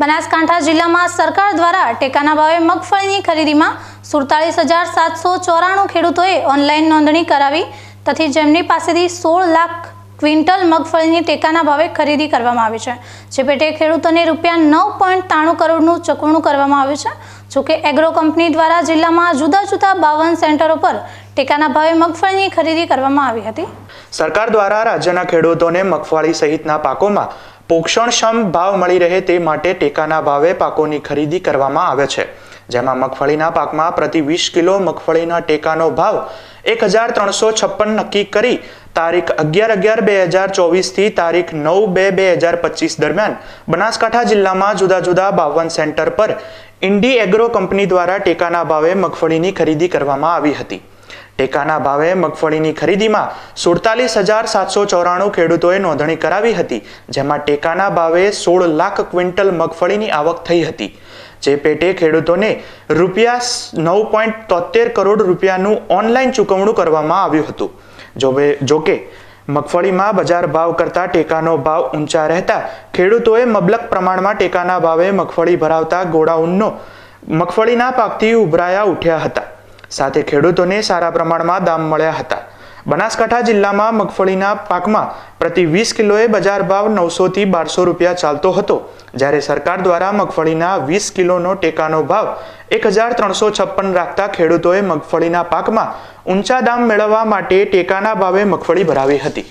બનાસકાંઠા જિલ્લામાં સરકાર દ્વારા ટેકાના ભાવે મગફળીની ખરીદીમાં સુડતાલીસ હજાર સાતસો ચોરાણું ખેડૂતોએ ઓનલાઈન નોંધણી કરાવી, તથી જેમની પાસેથી સોળ લાખ ક્વિન્ટલ મગફળીની ટેકાના ભાવે ખરીદી કરવામાં આવી છે. જે પેટે ખેડૂતોને રૂપિયા નવ પોઈન્ટ ત્રાણું કરોડનું ચૂકવણું કરવામાં આવ્યું છે. જોકે એગ્રો કંપની દ્વારા જિલ્લામાં જુદા જુદા બાવન સેન્ટરો પર ટેકાના ભાવે મગફળીની ખરીદી કરવામાં આવી હતી. સરકાર દ્વારા રાજ્યના ખેડૂતોને મગફળી સહિતના પાકોમાં પોષણક્ષમ ભાવ મળી રહે તે માટે ટેકાના ભાવે પાકોની ખરીદી કરવામાં આવે છે. જેમાં મગફળીના પાકમાં પ્રતિ વીસ કિલો મગફળીના ટેકાનો ભાવ એક હજાર ત્રણસો છપ્પન નક્કી કરી તારીખ અગિયાર અગિયાર બે હજાર ચોવીસથી તારીખ નવ બે બે હજાર પચીસ દરમિયાન બનાસકાંઠા જિલ્લામાં જુદા જુદા બાવન સેન્ટર પર ઇન્ડી એગ્રો કંપની દ્વારા ટેકાના ભાવે મગફળીની ખરીદી કરવામાં આવી હતી. ટેકાના ભાવે મગફળીની ખરીદીમાં સુડતાલીસ હજાર સાતસો ચોરાણું ખેડૂતોએ નોંધણી કરાવી હતી, જેમાં ટેકાના ભાવે સોળ લાખ ક્વિન્ટલ મગફળીની આવક થઈ હતી. જે પેટે ખેડૂતોને રૂપિયા નવ પોઈન્ટ તોતેર કરોડ રૂપિયાનું ઓનલાઈન ચૂકવણું કરવામાં આવ્યું હતું. જોકે જોકે, મગફળીમાં બજાર ભાવ કરતાં ટેકાનો ભાવ ઊંચા રહેતા ખેડૂતોએ મબલક પ્રમાણમાં ટેકાના ભાવે મગફળી ભરાવતા ગોડાઉનનો, મગફળીના પાકથી ઉભરાયા ઉઠ્યા હતા. સાથે ખેડૂતોને સારા પ્રમાણમાં દામ મળ્યા હતા. બનાસકાંઠા જિલ્લામાં મગફળીના પાકમાં પ્રતિ વીસ કિલોએ બજાર ભાવ નવસોથી બારસો રૂપિયા ચાલતો હતો, જ્યારે સરકાર દ્વારા મગફળીના વીસ કિલોનો ટેકાનો ભાવ એક હજાર ત્રણસો છપ્પન રાખતા ખેડૂતોએ મગફળીના પાકમાં ઊંચા દામ મેળવવા માટે ટેકાના ભાવે મગફળી ભરાવી હતી.